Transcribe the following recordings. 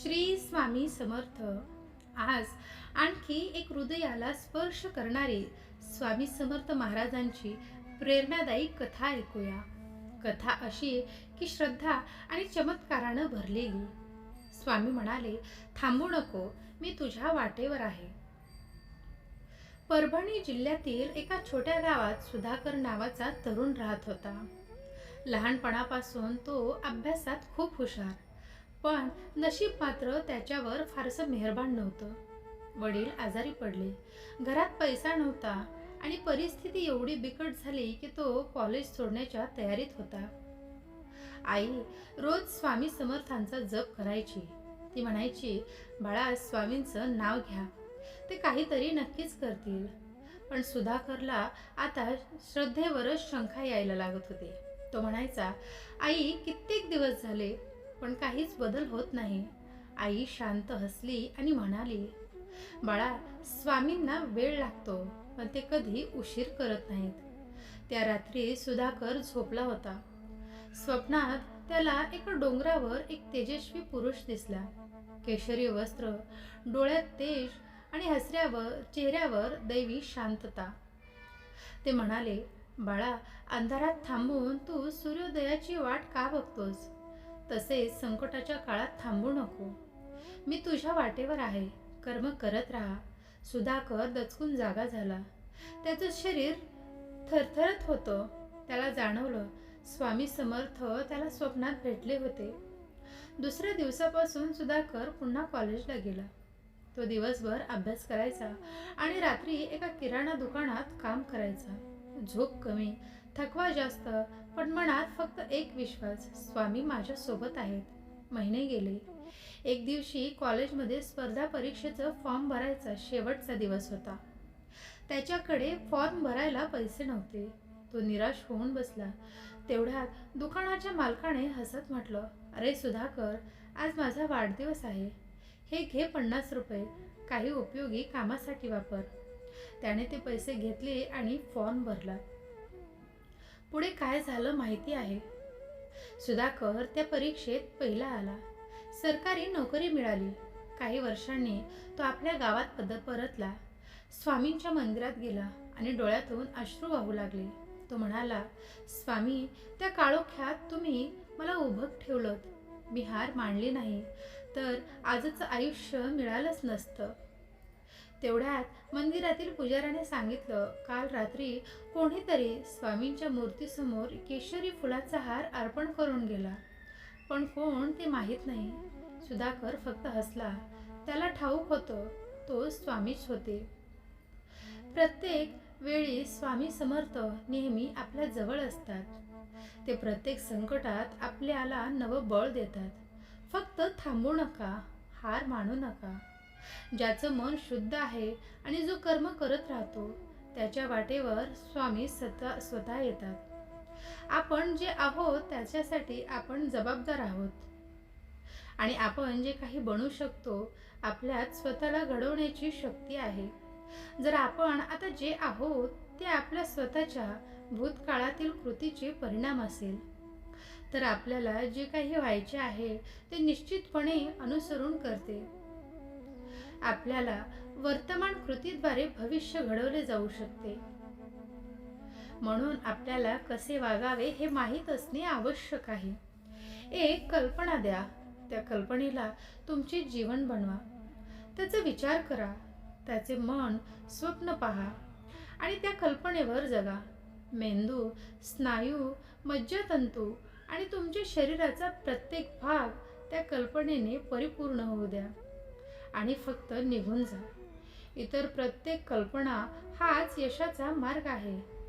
श्री स्वामी समर्थ. आज आणखी एक हृदयाला स्पर्श करणारी स्वामी समर्थ महाराजांची प्रेरणादायी कथा ऐकूया. कथा अशी की श्रद्धा आणि चमत्कारानं भरलेली. स्वामी म्हणाले थांबू नको मी तुझ्या वाटेवर आहे. परभणी जिल्ह्यातील एका छोट्या गावात सुधाकर नावाचा तरुण राहत होता. लहानपणापासून तो अभ्यासात खूप हुशार. पण नशीब मात्र त्याच्यावर फारसं मेहरबान नव्हतं. वडील आजारी पडले. घरात पैसा नव्हता आणि परिस्थिती एवढी बिकट झाली की तो कॉलेज सोडण्याच्या तयारीत होता. आई रोज स्वामी समर्थांचा जप करायची. ती म्हणायची बाळा स्वामींचं नाव घ्या. ते काहीतरी नक्कीच करतील. पण सुधाकरला आता श्रद्धेवरच शंका यायला लागत होती. तो म्हणायचा आई कित्येक दिवस झाले पण काहीच बदल होत नाही. आई शांत हसली आणि म्हणाली बाळा स्वामींना वेळ लागतो पण ते कधी उशीर करत नाहीत. त्या रात्री सुधाकर झोपला होता. स्वप्नात त्याला एका डोंगरावर एक तेजस्वी पुरुष दिसला. केशरी वस्त्र डोळ्यात तेज आणि हसऱ्यावर चेहऱ्यावर दैवी शांतता. ते म्हणाले बाळा अंधारात थांबून तू सूर्योदयाची वाट का बघतोस? तसेच संकटाच्या काळात थांबू नको. मी तुझ्या वाटेवर आहे. कर्म करत राहा. सुधाकर दचकून जागा झाला. त्याचं शरीर थरथरत होतं. त्याला जाणवलं. स्वामी समर्थ त्याला स्वप्नात भेटले होते. दुसऱ्या दिवसापासून सुधाकर पुन्हा कॉलेजला गेला. तो दिवसभर अभ्यास करायचा आणि रात्री एका किराणा दुकानात काम करायचा. झोप कमी थकवा जास्त पण मनात फक्त एक विश्वास स्वामी माझ्या सोबत आहेत. महिने गेले. एक दिवशी कॉलेजमध्ये स्पर्धा परीक्षेचं फॉर्म भरायचा शेवटचा दिवस होता. त्याच्याकडे फॉर्म भरायला पैसे नव्हते. तो निराश होऊन बसला. तेवढ्यात दुकानाच्या मालकाने हसत म्हटलं अरे सुधाकर आज माझा वाढदिवस आहे. हे घे पन्नास रुपये. काही उपयोगी कामासाठी वापर. त्याने ते पैसे घेतले आणि फॉर्म भरला. पुढे काय झालं माहिती आहे. सुधाकर त्या परीक्षेत पहिला आला. सरकारी नोकरी मिळाली. काही वर्षांनी तो आपल्या गावात पद परतला. स्वामींच्या मंदिरात गेला आणि डोळ्यातून अश्रू वाहू लागले. तो म्हणाला स्वामी त्या काळोख्यात तुम्ही मला उभं ठेवलं मी हार मांडली नाही. तर आजचं आयुष्य मिळालंच नसतं. तेवढ्यात मंदिरातील पुजाऱ्याने सांगितलं काल रात्री कोणीतरी स्वामींच्या मूर्तीसमोर केशरी फुलाचा हार अर्पण करून गेला. पण कोण ते माहीत नाही. सुधाकर फक्त हसला. त्याला ठाऊक होतं तो स्वामीच होते. प्रत्येक वेळी स्वामी समर्थ नेहमी आपल्या जवळ असतात. ते प्रत्येक संकटात आपल्याला नवं बळ देतात. फक्त थांबू नका हार मानू नका. ज्याचं मन शुद्ध आहे आणि जो कर्म करत राहतो त्याच्या वाटेवर स्वामी स्वतः स्वतः येतात. आपण जे आहोत त्याच्यासाठी आपण जबाबदार आहोत. आणि आपण जे काही बनू शकतो आपल्यात स्वतःला घडवण्याची शक्ती आहे. जर आपण आता जे आहोत ते आपल्या स्वतःच्या भूतकाळातील कृतीचे परिणाम असेल. तर आपल्याला जे काही व्हायचे आहे ते निश्चितपणे अनुसरून करते. आपल्याला वर्तमान कृतीद्वारे भविष्य घडवले जाऊ शकते. म्हणून आपल्याला कसे वागावे हे माहीत असणे आवश्यक आहे. एक कल्पना द्या. त्या कल्पनेला तुमचे जीवन बनवा. त्याचा विचार करा. त्याचे मन स्वप्न पहा आणि त्या कल्पनेवर जगा. मेंदू स्नायू मज्जातंतू आणि तुमच्या शरीराचा प्रत्येक भाग त्या कल्पनेने परिपूर्ण होऊ द्या. आणि फक्त निघून जा. इतर प्रत्येक कल्पना हाच यशाचा मार्ग आहे.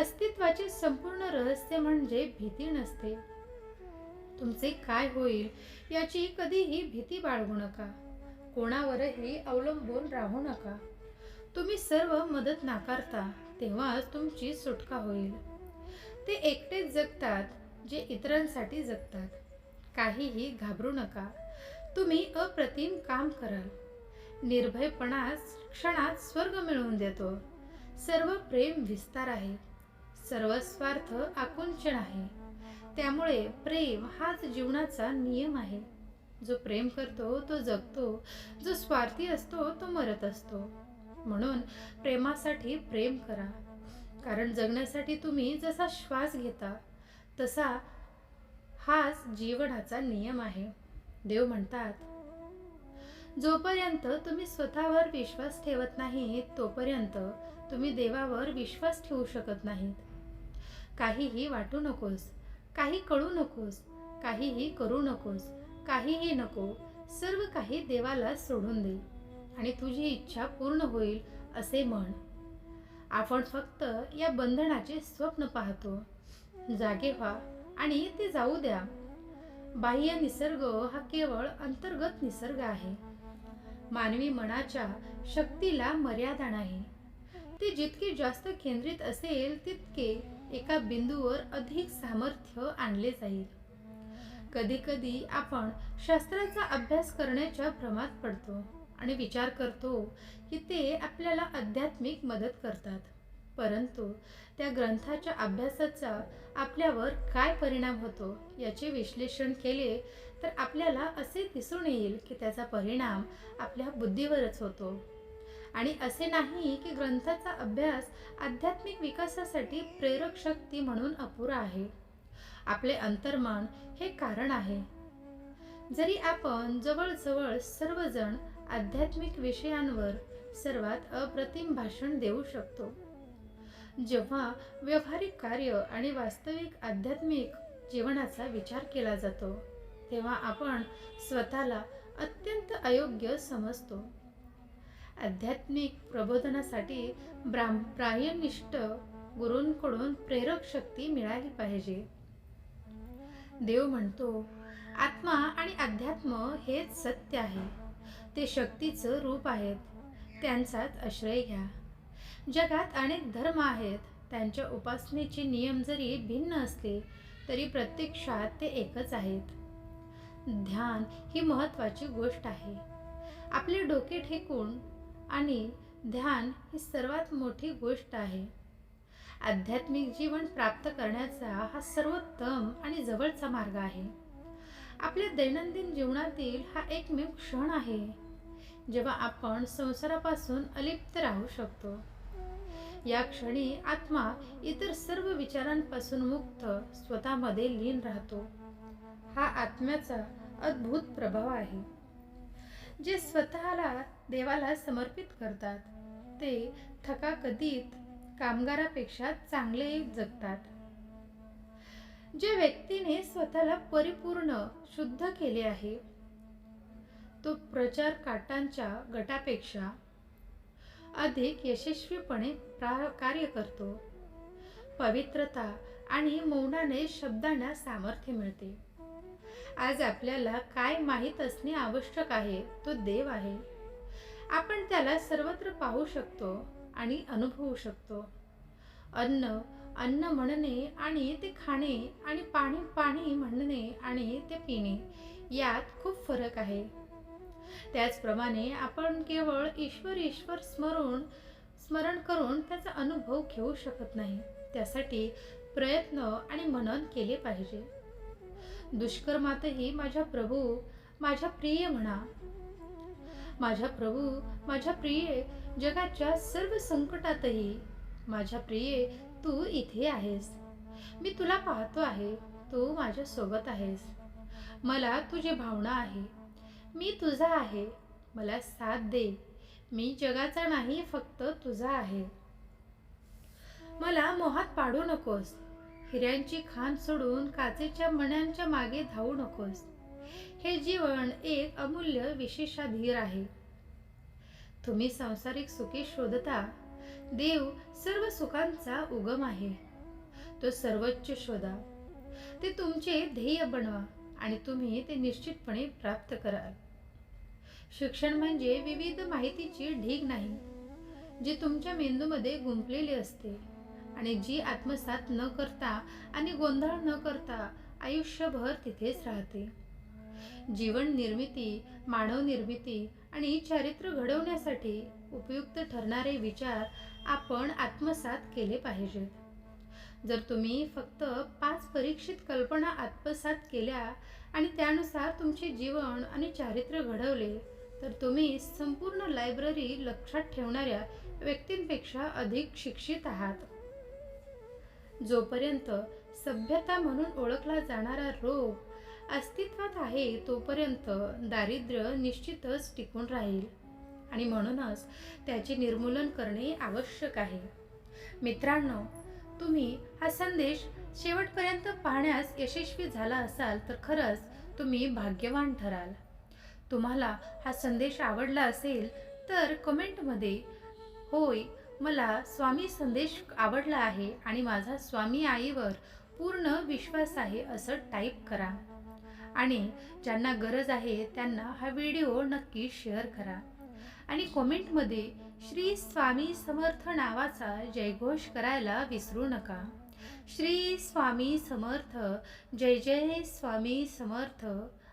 अस्तित्वाचे संपूर्ण रहस्य म्हणजे भीती नसते. तुमचे काय होईल याची कधीही भीती बाळगू नका. कोणावरही अवलंबून राहू नका. तुम्ही सर्व मदत नाकारता तेव्हाच तुमची सुटका होईल. ते एकटेच जगतात जे इतरांसाठी जगतात. काहीही घाबरू नका. तुम्ही अप्रतिम काम कराल. निर्भयपणास क्षणात स्वर्ग मिळवून देतो. सर्व प्रेम विस्तार आहे. सर्व स्वार्थ आकुंचन आहे. त्यामुळे प्रेम हाच जीवनाचा नियम आहे. जो प्रेम करतो तो जगतो. जो स्वार्थी असतो तो मरत असतो. म्हणून प्रेमासाठी प्रेम करा. कारण जगण्यासाठी तुम्ही जसा श्वास घेता तसा हाच जीवनाचा नियम आहे. देव म्हणतात जोपर्यंत तुम्ही स्वतःवर विश्वास ठेवत नाही तोपर्यंत तुम्ही देवावर विश्वास ठेवू शकत नाहीत. काहीही वाटू नकोस काही कळू नकोस काहीही करू नकोस काहीही नको सर्व काही देवाला सोडून दे आणि तुझी इच्छा पूर्ण होईल असे म्हण. आपण फक्त या बंधनाचे स्वप्न पाहतो. जागे व्हा आणि ते जाऊ द्या. बाह्य निसर्ग हा केवळ अंतर्गत निसर्ग आहे. मानवी मनाच्या शक्तीला मर्यादा नाही. ते जितके जास्त केंद्रित असेल तितके एका बिंदूवर अधिक सामर्थ्य आणले जाईल. कधी कधी आपण शास्त्राचा अभ्यास करण्याच्या भ्रमात पडतो आणि विचार करतो की ते आपल्याला आध्यात्मिक मदत करतात. परंतु त्या ग्रंथाच्या अभ्यासाचा आपल्यावर काय परिणाम होतो याचे विश्लेषण केले तर आपल्याला असे दिसून येईल की त्याचा परिणाम आपल्या बुद्धीवरच होतो. आणि असे नाही की ग्रंथाचा अभ्यास आध्यात्मिक विकासासाठी प्रेरक शक्ती म्हणून अपुरा आहे. आपले अंतर्मन हे कारण आहे. जरी आपण जवळजवळ सर्वजण आध्यात्मिक विषयांवर सर्वात अप्रतिम भाषण देऊ शकतो जेव्हा व्यवहारिक कार्य आणि वास्तविक आध्यात्मिक जीवनाचा विचार केला जातो तेव्हा आपण स्वतःला अत्यंत अयोग्य समजतो. आध्यात्मिक प्रबोधनासाठी ब्राम प्रायनिष्ठ गुरूंकडून प्रेरक शक्ती मिळाली पाहिजे. देव म्हणतो आत्मा आणि अध्यात्म हेच सत्य आहे. ते शक्तीचं रूप आहेत. त्यांचाच आश्रय घ्या. जगात अनेक धर्म आहेत. त्यांच्या उपासनेचे नियम जरी भिन्न असले तरी प्रत्यक्षात ते एकच आहेत. ध्यान ही महत्त्वाची गोष्ट आहे. आपले डोके ठेकून आणि ध्यान ही सर्वात मोठी गोष्ट आहे. आध्यात्मिक जीवन प्राप्त करण्याचा हा सर्वोत्तम आणि जवळचा मार्ग आहे. आपल्या दैनंदिन जीवनातील हा एकमेव क्षण आहे. जेव्हा आपण संसारापासून अलिप्त राहू शकतो या क्षणी आत्मा इतर सर्व विचारांपासून मुक्त स्वतःमध्ये लीन राहतो. हा आत्म्याचा अद्भुत प्रभाव आहे. जे स्वतःला देवाला समर्पित करतात ते थकाकदीत कामगारापेक्षा चांगले जगतात. जे व्यक्तीने स्वतःला परिपूर्ण शुद्ध केले आहे तो प्रचार काटांच्या गटापेक्षा अधिक यशस्वीपणे कार्य करतो. पवित्रता आणि मौनाने शब्दांना सामर्थ्य मिळते. आज आपल्याला काय माहीत असणे आवश्यक आहे तो देव आहे. आपण त्याला सर्वत्र पाहू शकतो आणि अनुभवू शकतो. अन्न अन्न म्हणणे आणि ते खाणे आणि पाणी पाणी म्हणणे आणि ते पिणे यात खूप फरक आहे. त्याचप्रमाणे आपण केवळ ईश्वर ईश्वर स्मरून स्मरण करून त्याचा अनुभव घेऊ शकत नाही. त्यासाठी प्रयत्न आणि मनन केले पाहिजे. दुष्कर्मातही माझ्या प्रभू माझ्या प्रिय म्हणा. माझ्या प्रभू माझ्या प्रिय जगाच्या सर्व संकटातही माझ्या प्रिये तू इथे आहेस. मी तुला पाहतो आहे तू माझ्या सोबत आहेस. मला तुझी भावना आहे. मी तुझा आहे. मला साथ दे. मी जगाचा नाही फक्त तुझा आहे. मला मोहात पाडू नकोस. हिऱ्यांची खान सोडून काचेच्या मण्यांच्या मागे धावू नकोस. हे जीवन एक अमूल्य विशेषाधीर आहे. तुम्ही सांसारिक सुखी शोधता. देव सर्व सुखांचा उगम आहे. तो सर्वोच्च शोधा. ते तुमचे ध्येय बनवा आणि तुम्ही ते निश्चितपणे प्राप्त कराल. शिक्षण म्हणजे विविध माहितीची ढीग नाही जी तुमच्या मेंदूमध्ये गुंपलेली असते आणि जी आत्मसात न करता आणि गोंधळ न करता आयुष्यभर तिथेच राहते. जीवन निर्मिती मानव निर्मिती आणि चारित्र्य घडवण्यासाठी उपयुक्त ठरणारे विचार आपण आत्मसात केले पाहिजेत. जर तुम्ही फक्त पाच परीक्षित कल्पना आत्मसात केल्या आणि त्यानुसार तुमचे जीवन आणि चारित्र्य घडवले तर तुम्ही संपूर्ण लायब्ररी लक्षात ठेवणाऱ्या व्यक्तींपेक्षा अधिक शिक्षित आहात. जोपर्यंत सभ्यता म्हणून ओळखला जाणारा रोग अस्तित्वात आहे तोपर्यंत दारिद्र्य निश्चितच टिकून राहील आणि म्हणूनच त्याचे निर्मूलन करणे आवश्यक आहे. मित्रांनो तुम्ही हा संदेश शेवटपर्यंत पाहण्यास यशस्वी झाला असाल तर खरंच तुम्ही भाग्यवान ठराल. तुम्हाला हा संदेश आवडला असेल तर कमेंटमध्ये होय मला स्वामी संदेश आवडला आहे आणि माझा स्वामी आईवर पूर्ण विश्वास आहे असं टाईप करा. आणि ज्यांना गरज आहे त्यांना हा व्हिडिओ नक्की शेअर करा. आणि कमेंटमध्ये श्री स्वामी समर्थ नावाचा जयघोष करायला विसरू नका. श्री स्वामी समर्थ जय जय स्वामी समर्थ